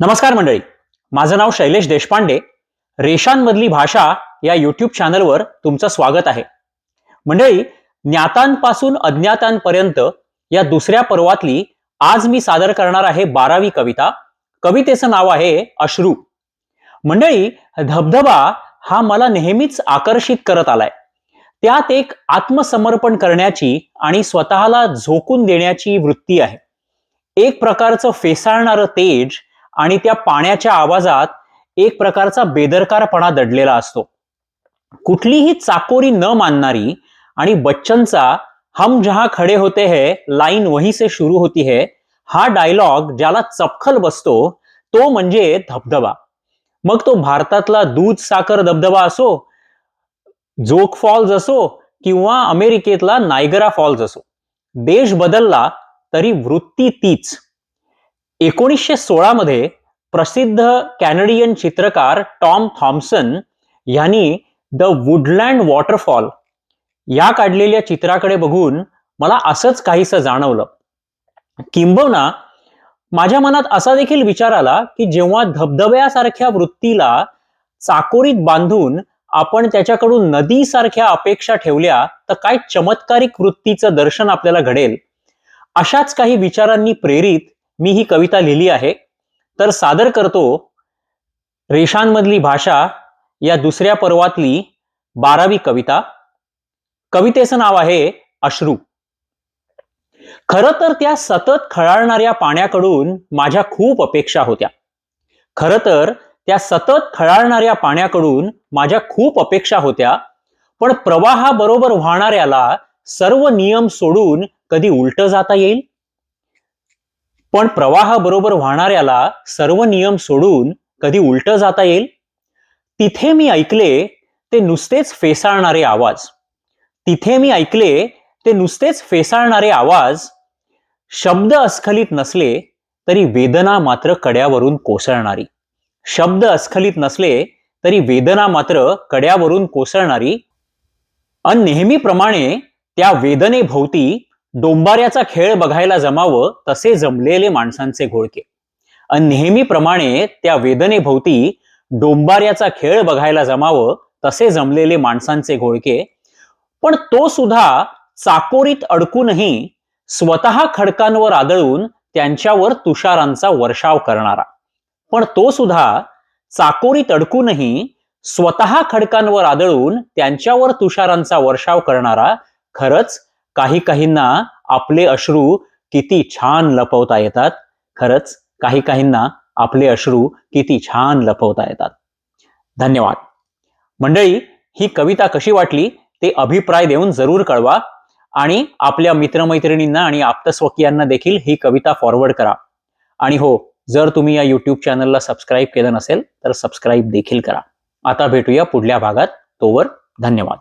नमस्कार मंडळी. माझं नाव शैलेश देशपांडे. रेषांमधली भाषा या युट्यूब चॅनलवर तुमचं स्वागत आहे. मंडळी ज्ञातांपासून अज्ञातांपर्यंत या दुसऱ्या पर्वातली आज मी सादर करणार आहे बारावी कविता. कवितेचं नाव आहे अश्रू. मंडळी धबधबा हा मला नेहमीच आकर्षित करत आलाय. त्यात एक आत्मसमर्पण करण्याची आणि स्वतःला झोकून देण्याची वृत्ती आहे. एक प्रकारचं फेसाळणारं तेज आणि त्या पाण्याच्या आवाजात एक प्रकारचा बेदरकारपणा दडलेला असतो. कुठलीही चाकोरी न मानणारी आणि बच्चनचा हम जहा खडे होते है लाईन वही से शुरू होती है हा डायलॉग ज्याला चपखल बसतो तो म्हणजे धबधबा. मग तो भारतातला दूध साखर धबधबा असो जोक फॉल्स असो किंवा अमेरिकेतला नायगरा फॉल्स असो. देश बदलला तरी वृत्ती तीच. एकोणीसशे सोळा मध्ये प्रसिद्ध कॅनडियन चित्रकार टॉम थॉम्सन यांनी द वुडलँड वॉटरफॉल या काढलेल्या चित्राकडे बघून मला असंच काहीसं जाणवलं. किंबहुना माझ्या मनात असा देखील विचार आला की जेव्हा धबधब्यासारख्या वृत्तीला चाकोरीत बांधून आपण त्याच्याकडून नदीसारख्या अपेक्षा ठेवल्या तर काय चमत्कारिक वृत्तीचं दर्शन आपल्याला घडेल? अशाच काही विचारांनी प्रेरित मी ही कविता लिहिली आहे. तर सादर करतो रेषांमधली भाषा या दुसऱ्या पर्वातली बारावी कविता. कवितेचं नाव आहे अश्रू. खरं तर त्या सतत खळाळणाऱ्या पाण्याकडून माझ्या खूप अपेक्षा होत्या. खरं तर त्या सतत खळाळणाऱ्या पाण्याकडून माझ्या खूप अपेक्षा होत्या. पण प्रवाहाबरोबर वाहणाऱ्याला सर्व नियम सोडून कधी उलट जाता येईल? पण प्रवाहाबरोबर वाहणाऱ्याला सर्व नियम सोडून कधी उलट जाता येईल? तिथे मी ऐकले ते नुसतेच फेसाळणारे आवाज. तिथे मी ऐकले ते नुसतेच फेसाळणारे आवाज. शब्द अस्खलित नसले तरी वेदना मात्र कड्यावरून कोसळणारी. शब्द अस्खलित नसले तरी वेदना मात्र कड्यावरून कोसळणारी. अन नेहमीप्रमाणे त्या वेदनेभोवती डोंबाऱ्याचा खेळ बघायला जमावं तसे जमलेले माणसांचे घोळके. अन नेहमीप्रमाणे त्या वेदनेभोवती डोंबाऱ्याचा खेळ बघायला जमावं तसे जमलेले माणसांचे घोळके. पण तो सुद्धा चाकोरीत अडकूनही स्वतः खडकांवर आदळून त्यांच्यावर तुषारांचा वर्षाव करणारा. पण तो सुद्धा चाकोरीत अडकूनही स्वतः खडकांवर आदळून त्यांच्यावर तुषारांचा वर्षाव करणारा खरंच काही काहींना आपले अश्रू किती छान लपवता येतात. खरंच काही काहींना आपले अश्रू किती छान लपवता येतात. धन्यवाद. मंडळी ही कविता कशी वाटली ते अभिप्राय देऊन जरूर कळवा आणि आपल्या मित्रमैत्रिणींना आणि आप्तस्वकीयांना देखील ही कविता फॉरवर्ड करा. आणि हो जर तुम्ही या यूट्यूब चॅनलला सबस्क्राईब केलं नसेल तर सबस्क्राईब देखील करा. आता भेटूया पुढल्या भागात. तोवर धन्यवाद.